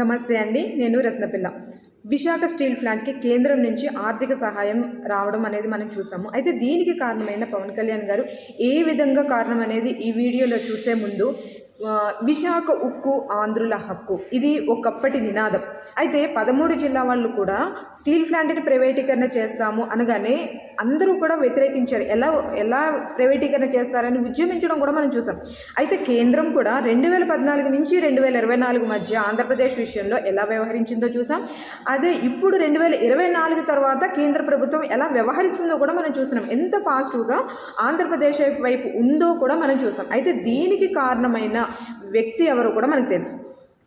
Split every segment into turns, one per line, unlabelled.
నమస్తే అండి నేను రత్నపిల్ల. విశాఖ స్టీల్ ప్లాంట్కి కేంద్రం నుంచి ఆర్థిక సహాయం రావడం అనేది మనం చూసాము. అయితే దీనికి కారణమైన పవన్ కళ్యాణ్ గారు ఏ విధంగా కారణం అనేది ఈ వీడియోలో చూసే ముందు విశాఖ ఉక్కు ఆంధ్రుల హక్కు. ఇది ఒకప్పటి నినాదం. అయితే పదమూడు జిల్లా వాళ్ళు కూడా స్టీల్ ప్లాంట్ని ప్రైవేటీకరణ చేస్తాము అనగానే అందరూ కూడా వ్యతిరేకించారు. ఎలా ఎలా ప్రైవేటీకరణ చేస్తారని ఉద్యమించడం కూడా మనం చూసాం. అయితే కేంద్రం కూడా రెండు వేల పద్నాలుగు నుంచి రెండు వేల ఇరవై నాలుగు మధ్య ఆంధ్రప్రదేశ్ విషయంలో ఎలా వ్యవహరించిందో చూసాం. అదే ఇప్పుడు రెండు వేల ఇరవై నాలుగు తర్వాత కేంద్ర ప్రభుత్వం ఎలా వ్యవహరిస్తుందో కూడా మనం చూస్తున్నాం. ఎంత పాజిటివ్గా ఆంధ్రప్రదేశ్ వైపు ఉందో కూడా మనం చూసాం. అయితే దీనికి కారణమైన వ్యక్తి ఎవరో కూడా మనకు తెలుసు.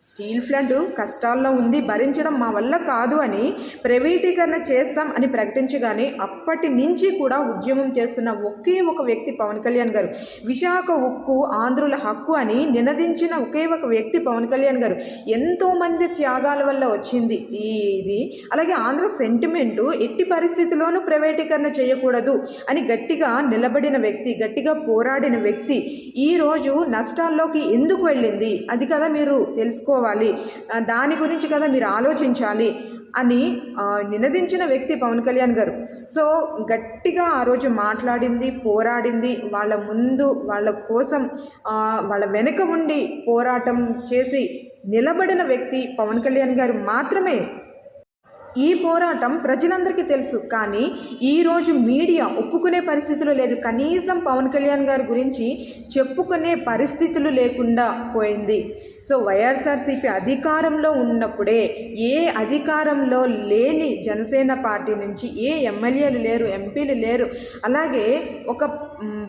స్టీల్ ప్లాంట్ కష్టాల్లో ఉంది భరించడం మా వల్ల కాదు అని ప్రైవేటీకరణ చేస్తాం అని ప్రకటించగానే అప్పటి నుంచి కూడా ఉద్యమం చేస్తున్న ఒకే ఒక వ్యక్తి పవన్ కళ్యాణ్ గారు. విశాఖ ఉక్కు ఆంధ్రుల హక్కు అని నినదించిన ఒకే ఒక వ్యక్తి పవన్ కళ్యాణ్ గారు. ఎంతోమంది త్యాగాల వల్ల వచ్చింది ఈ ఇది. అలాగే ఆంధ్ర సెంటిమెంటు ఎట్టి పరిస్థితుల్లోనూ ప్రైవేటీకరణ చేయకూడదు అని గట్టిగా నిలబడిన వ్యక్తి గట్టిగా పోరాడిన వ్యక్తి ఈరోజు నష్టాల్లోకి ఎందుకు వెళ్ళింది? అది కదా మీరు తెలుసుకోవాలి. దాని గురించి కదా మీరు ఆలోచించాలి అని నినదించిన వ్యక్తి పవన్ కళ్యాణ్ గారు. సో గట్టిగా ఆ రోజు మాట్లాడింది పోరాడింది. వాళ్ళ ముందు వాళ్ళ కోసం వాళ్ళ వెనుక ఉండి పోరాటం చేసి నిలబడిన వ్యక్తి పవన్ కళ్యాణ్ గారు మాత్రమే. ఈ పోరాటం ప్రజలందరికీ తెలుసు. కానీ ఈరోజు మీడియా ఒప్పుకునే పరిస్థితులు లేదు. కనీసం పవన్ కళ్యాణ్ గారి గురించి చెప్పుకునే పరిస్థితులు లేకుండా పోయింది. సో వైఎస్ఆర్సీపీ అధికారంలో ఉన్నప్పుడే ఏ అధికారంలో లేని జనసేన పార్టీ నుంచి ఏ ఎమ్మెల్యేలు లేరు ఎంపీలు లేరు అలాగే ఒక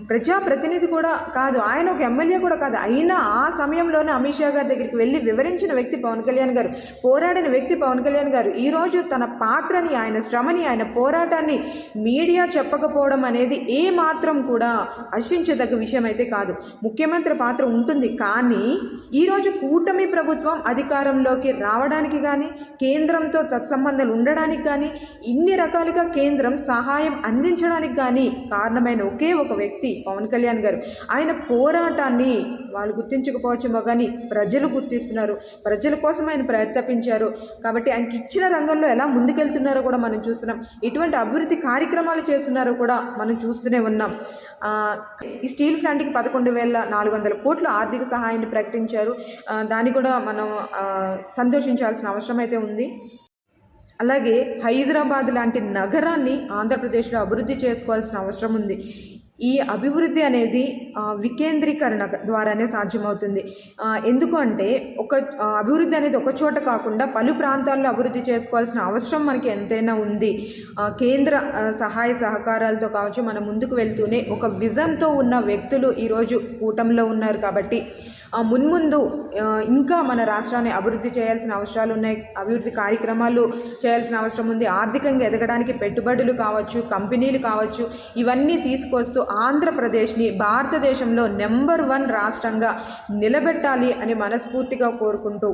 ప్రజాప్రతినిధి కూడా కాదు ఆయన ఒక ఎమ్మెల్యే కూడా కాదు. అయినా ఆ సమయంలోనే అమిత్ షా గారి దగ్గరికి వెళ్ళి వివరించిన వ్యక్తి పవన్ కళ్యాణ్ గారు పోరాడిన వ్యక్తి పవన్ కళ్యాణ్ గారు. ఈరోజు తన పాత్రని ఆయన శ్రమని ఆయన పోరాటాన్ని మీడియా చెప్పకపోవడం అనేది ఏ మాత్రం కూడా హర్షించదగ్గ విషయం అయితే కాదు. ముఖ్యమంత్రి పాత్ర ఉంటుంది. కానీ ఈరోజు కూటమి ప్రభుత్వం అధికారంలోకి రావడానికి కానీ కేంద్రంతో తత్సంబంధాలు ఉండడానికి కానీ ఇన్ని రకాలుగా కేంద్రం సహాయం అందించడానికి కానీ కారణమైన ఒకే ఒక వ్యక్తి పవన్ కళ్యాణ్ గారు. ఆయన పోరాటాన్ని వాళ్ళు గుర్తించకపోవచ్చేమో కానీ ప్రజలు గుర్తిస్తున్నారు. ప్రజల కోసం ఆయన ప్రయత్నించారు. కాబట్టి ఆయనకి ఇచ్చిన రంగంలో ఎలా ముందుకెళ్తున్నారో కూడా మనం చూస్తున్నాం. ఎటువంటి అభివృద్ధి కార్యక్రమాలు చేస్తున్నారో కూడా మనం చూస్తూనే ఉన్నాం. ఈ స్టీల్ ప్లాంట్కి పదకొండు వేల నాలుగు వందల కోట్ల ఆర్థిక సహాయాన్ని ప్రకటించారు. దాన్ని కూడా మనం సంతోషించాల్సిన అవసరం అయితే ఉంది. అలాగే హైదరాబాద్ లాంటి నగరాన్ని ఆంధ్రప్రదేశ్లో అభివృద్ధి చేసుకోవాల్సిన అవసరం ఉంది. ఈ అభివృద్ధి అనేది వికేంద్రీకరణ ద్వారానే సాధ్యమవుతుంది. ఎందుకు అంటే ఒక అభివృద్ధి అనేది ఒక చోట కాకుండా పలు ప్రాంతాల్లో అభివృద్ధి చేసుకోవాల్సిన అవసరం మనకి ఎంతైనా ఉంది. కేంద్ర సహాయ సహకారాలతో కావచ్చు మనం ముందుకు వెళ్తూనే ఒక విజన్తో ఉన్న వ్యక్తులు ఈరోజు కూటమిలో ఉన్నారు కాబట్టి మున్ముందు ఇంకా మన రాష్ట్రాన్ని అభివృద్ధి చేయాల్సిన అవసరాలు ఉన్నాయి. అభివృద్ధి కార్యక్రమాలు చేయాల్సిన అవసరం ఉంది. ఆర్థికంగా ఎదగడానికి పెట్టుబడులు కావచ్చు కంపెనీలు కావచ్చు ఇవన్నీ తీసుకొస్తూ ఆంధ్రప్రదేశ్ని భారతదేశంలో నెంబర్ వన్ రాష్ట్రంగా నిలబెట్టాలి అని మనస్ఫూర్తిగా కోరుకుంటూ